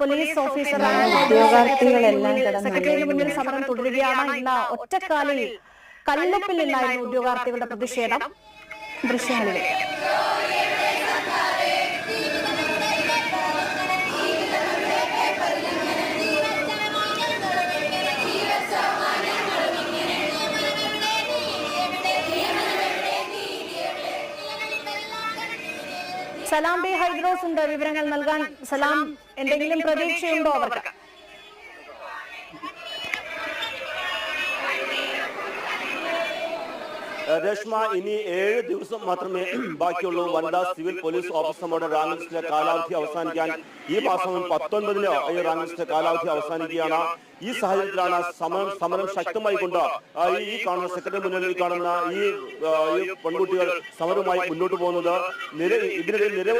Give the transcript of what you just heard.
Police മുന്നിൽ സമരം തുടരുകയാണ് ഇന്ന് ഒറ്റക്കാലിൽ കല്ലപ്പിൽ നിന്നായിരുന്നു ഉദ്യോഗാർത്ഥികളുടെ പ്രതിഷേധം. ദൃശ്യങ്ങളിലേക്ക്. സലാം ബി ഹൈദ്രോസ് ഉണ്ട് വിവരങ്ങൾ നൽകാൻ. സലാം എന്തെങ്കിലും പ്രതീക്ഷയുണ്ടോ അവർക്ക്? രേഷ്മ ഇനി ഏഴ് ദിവസം മാത്രമേ ബാക്കിയുള്ളൂ. വനിതാ സിവിൽ പോലീസ് ഓഫീസർമാരുടെ റാങ്ക് ലിസ്റ്റിലെ കാലാവധി അവസാനിക്കാൻ ഈ മാസം പത്തൊൻപതിന് ഈ റാങ്ക് ലിസ്റ്റിലെ കാലാവധി അവസാനിക്കുകയാണ്. ഈ സാഹചര്യത്തിലാണ് സമരം സമരം ശക്തമായി കൊണ്ട് ഈ കാണുന്ന സെക്രട്ടറി മുന്നിൽ കാണുന്ന ഈ പെൺകുട്ടികൾ സമരവുമായി മുന്നോട്ട് പോകുന്നത്. ഇതിനിടയിൽ നിരവധി